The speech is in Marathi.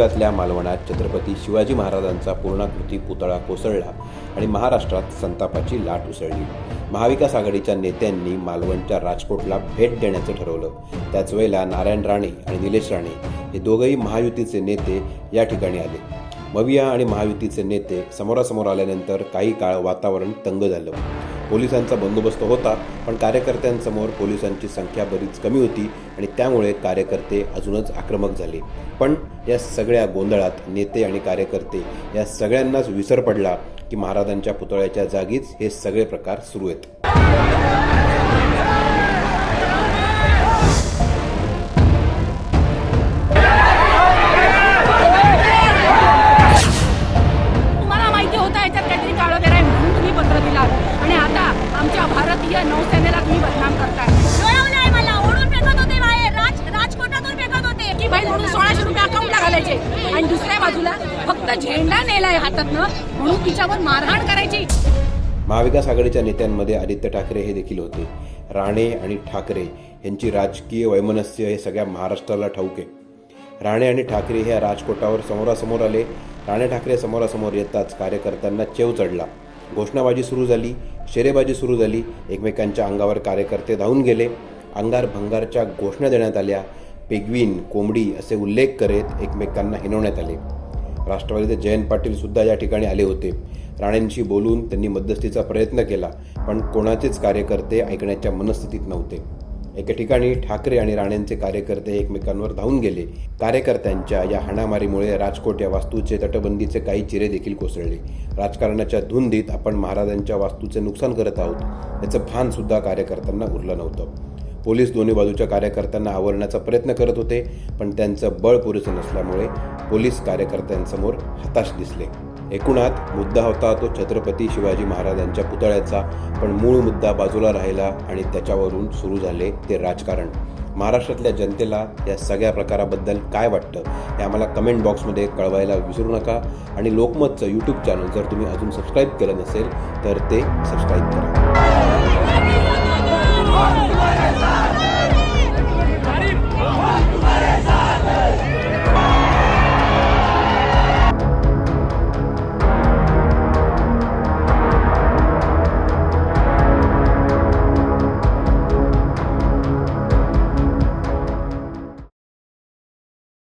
सिंधुदुर्गातल्या मालवणात छत्रपती शिवाजी महाराजांचा पूर्णाकृती पुतळा कोसळला आणि महाराष्ट्रात संतापाची लाट उसळली. महाविकास आघाडीच्या नेत्यांनी मालवणच्या राजकोटला भेट देण्याचं ठरवलं. त्याच वेळेला नारायण राणे आणि निलेश राणे हे दोघंही महायुतीचे नेते या ठिकाणी आले. मविया आणि महायुतीचे नेते समोरासमोर आल्यानंतर काही काळ वातावरण तंग झालं. पोलिसांचा बंदोबस्त होता पण कार्यकर्त्यांसमोर पोलिसांची संख्या बरीच कमी होती आणि त्यामुळे कार्यकर्ते अजूनच आक्रमक झाले. पण या सगळ्या गोंधळात नेते आणि कार्यकर्ते या सगळ्यांनाच विसर पडला की महाराजांच्या पुतळ्याच्या जागीच हे सगळे प्रकार सुरू आहेत. आणि दुसऱ्या बाजूला फक्त झेंडा नेलाय हातातनं म्हणून तिच्यावर मारहाण करायची. महाविकास आघाडीच्या नेत्यांमध्ये आदित्य ठाकरे हे देखील होते. राणे आणि ठाकरे यांची राजकीय वैमनस्य हे सगळ्या महाराष्ट्राला ठाऊक आहे. राणे आणि ठाकरे ह्या राजकोटावर समोरासमोर आले. राणे ठाकरे समोरासमोर येताच कार्यकर्त्यांना चेव चढला. घोषणाबाजी सुरू झाली शेरेबाजी सुरू झाली. एकमेकांच्या अंगावर कार्यकर्ते धावून गेले. अंगार भंगारच्या घोषणा देण्यात आल्या. पेग्विन कोंबडी असे उल्लेख करीत एकमेकांना हिनवण्यात आले. राष्ट्रवादीचे जयंत पाटील सुद्धा या ठिकाणी आले होते. राणेंशी बोलून त्यांनी मध्यस्थीचा प्रयत्न केला पण कोणाचेच कार्यकर्ते ऐकण्याच्या मनस्थितीत नव्हते. एका ठिकाणी ठाकरे आणि राणेंचे कार्यकर्ते एकमेकांवर धावून गेले. कार्यकर्त्यांच्या या हाणामारीमुळे राजकोट या वास्तूचे तटबंदीचे काही चिरे देखील कोसळले. राजकारणाच्या धुंदीत आपण महाराजांच्या वास्तूचे नुकसान करत आहोत याचं भानसुद्धा कार्यकर्त्यांना उरलं नव्हतं. पोलीस दोन्ही बाजूच्या कार्यकर्त्यांना आवरण्याचा प्रयत्न करत होते पण त्यांचं बळ पुरेसं नसल्यामुळे पोलीस कार्यकर्त्यांसमोर हताश दिसले. एकूणात मुद्दा होता तो छत्रपती शिवाजी महाराजांच्या पुतळ्याचा पण मूळ मुद्दा बाजूला राहिला आणि त्याच्यावरून सुरू झाले ते राजकारण. महाराष्ट्रातल्या जनतेला या सगळ्या प्रकाराबद्दल काय वाटतं हे आम्हाला कमेंट बॉक्समध्ये कळवायला विसरू नका. आणि लोकमतचं यूट्यूब चॅनल जर तुम्ही अजून सबस्क्राईब केलं नसेल तर ते सबस्क्राईब करा.